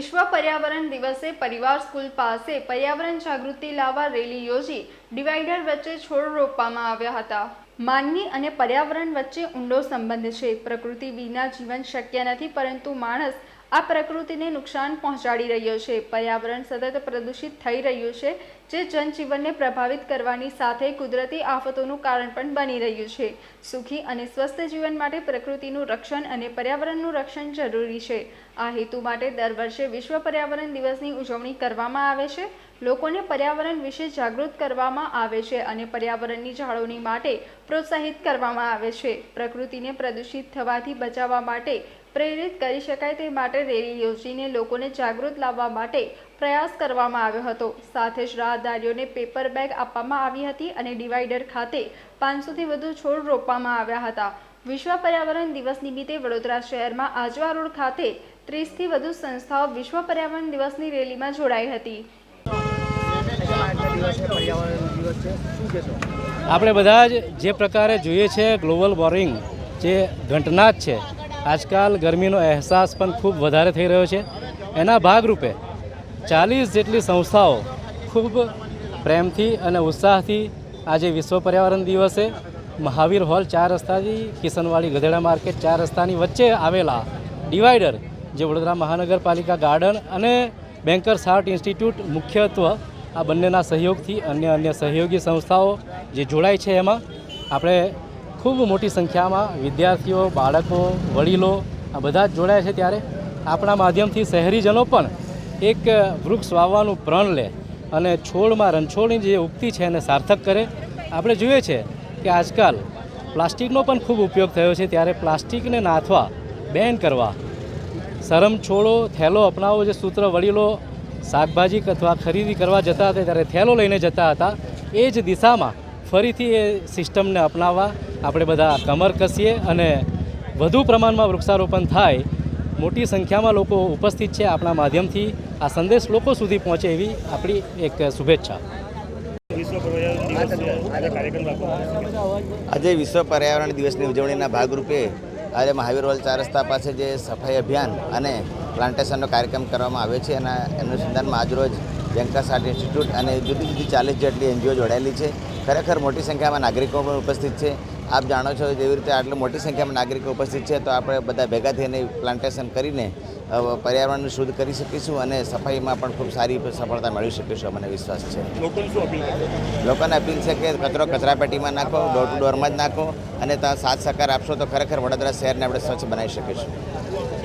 વિશ્વ પર્યાવરણ દિવસે પરિવાર સ્કૂલ પાસે પર્યાવરણ જાગૃતિ લાવવા રેલી યોજી ડિવાઈડર વચ્ચે છોડ રોપવામાં આવ્યા હતા. માનવી અને પર્યાવરણ વચ્ચે ઊંડો સંબંધ છે. પ્રકૃતિ વિના જીવન શક્ય નથી, પરંતુ માણસ આ પ્રકૃતિને નુકસાન પહોંચાડી રહ્યો છે. પર્યાવરણ સતત પ્રદૂષિત થઈ રહ્યું છે, જે જનજીવનને પ્રભાવિત કરવાની સાથે કુદરતી આફતોનું કારણ પણ બની રહ્યું છે. સુખી અને સ્વસ્થ જીવન માટે પ્રકૃતિનું રક્ષણ અને પર્યાવરણનું રક્ષણ જરૂરી છે. આ હેતુ માટે દર વર્ષે વિશ્વ પર્યાવરણ દિવસની ઉજવણી કરવામાં આવે છે. લોકોને પર્યાવરણ વિશે જાગૃત કરવામાં આવે છે અને પર્યાવરણની જાળવણી માટે પ્રોત્સાહિત કરવામાં આવે છે. પ્રકૃતિને પ્રદૂષિત થવાથી બચાવવા માટે પ્રેરિત કરી શકાય તે માટે રેલી યોજીને લોકોને જાગૃત લાવવા માટે પ્રયાસ કરવામાં આવ્યો હતો. સાથે જ રાહદારીઓને પેપર બેગ આપવામાં આવી હતી અને ડિવાઈડર ખાતે પાંચસોથી વધુ છોડ રોપવામાં આવ્યા હતા. વિશ્વ પર્યાવરણ દિવસ નિમિત્તે વડોદરા શહેરમાં આજવા રોડ ખાતે ત્રીસથી વધુ સંસ્થાઓ વિશ્વ પર્યાવરણ દિવસની રેલીમાં જોડાઈ હતી. આપણે બધા જ જે પ્રકારે જોઈએ છે ગ્લોબલ વોર્મિંગ, જે ઘટના જ છે, આજકાલ ગરમીનો અહેસાસ પણ ખૂબ વધારે થઈ રહ્યો છે. એના ભાગરૂપે ચાલીસ જેટલી સંસ્થાઓ ખૂબ પ્રેમથી અને ઉત્સાહથી આજે વિશ્વ પર્યાવરણ દિવસે મહાવીર હોલ ચાર રસ્તાથી કિશનવાડી ગધેડા માર્કેટ ચાર રસ્તાની વચ્ચે આવેલા ડિવાઈડર, જે વડોદરા મહાનગરપાલિકા ગાર્ડન અને બેન્કર્સ હાર્ટ ઇન્સ્ટિટ્યૂટ મુખ્યત્વ આ બંનેના સહયોગથી અન્ય અન્ય સહયોગી સંસ્થાઓ જે જોડાય છે એમાં આપણે ખૂબ મોટી સંખ્યામાં વિદ્યાર્થીઓ, બાળકો, વડીલો આ બધા જ જોડાય છે ત્યારે આપણા માધ્યમથી શહેરીજનો પણ એક વૃક્ષ વાવવાનું પ્રણ લે અને છોડમાં રણછોડની જે ઉક્તિ છે એને સાર્થક કરે. આપણે જોઈએ છે કે આજકાલ પ્લાસ્ટિકનો પણ ખૂબ ઉપયોગ થયો છે ત્યારે પ્લાસ્ટિકને નાથવા, બેન કરવા શરમ છોડો થેલો અપનાવો જે સૂત્ર વડીલો શાકભાજી અથવા ખરીદી કરવા જતા હતા ત્યારે થેલો લઈને જતા હતા. એ જ દિશામાં ફરીથી એ સિસ્ટમને અપનાવવા આપણે બધા કમર કસીએ અને વધુ પ્રમાણમાં વૃક્ષારોપણ થાય. મોટી સંખ્યામાં લોકો ઉપસ્થિત છે આપણા માધ્યમથી. આ સંદેશ લોકો સુધી પહોંચે એવી આપણી એક શુભેચ્છા. આજે વિશ્વ પર્યાવરણ દિવસની ઉજવણીના ભાગરૂપે આજે મહાવીર હોલ ચાર રસ્તા પાસે જે સફાઈ અભિયાન અને પ્લાન્ટેશનનો કાર્યક્રમ કરવામાં આવ્યો છે અને અનુસંધાનમાં આજરોજ બેન્કર્સ આર્ટ ઇન્સ્ટિટ્યૂટ અને જુદી જુદી ચાલીસ જેટલી એનજીઓ જોડાયેલી છે. ખરેખર મોટી સંખ્યામાં નાગરિકો પણ ઉપસ્થિત છે. આપ જાણો છો જેવી રીતે આટલી મોટી સંખ્યામાં નાગરિકો ઉપસ્થિત છે તો આપણે બધા ભેગા થઈને પ્લાન્ટેશન કરીને પર્યાવરણને શુદ્ધ કરી શકીશું અને સફાઈમાં પણ ખૂબ સારી સફળતા મેળવી શકીશું મને વિશ્વાસ છે. લોકોને અપીલ લોકોને અપીલ છે કે કચરો કચરાપેટીમાં નાખો ડોર ટુ ડોરમાં જ નાખો અને ત્યાં સાથ સહકાર આપશો તો ખરેખર વડોદરા શહેરને આપણે સ્વચ્છ બનાવી શકીશું.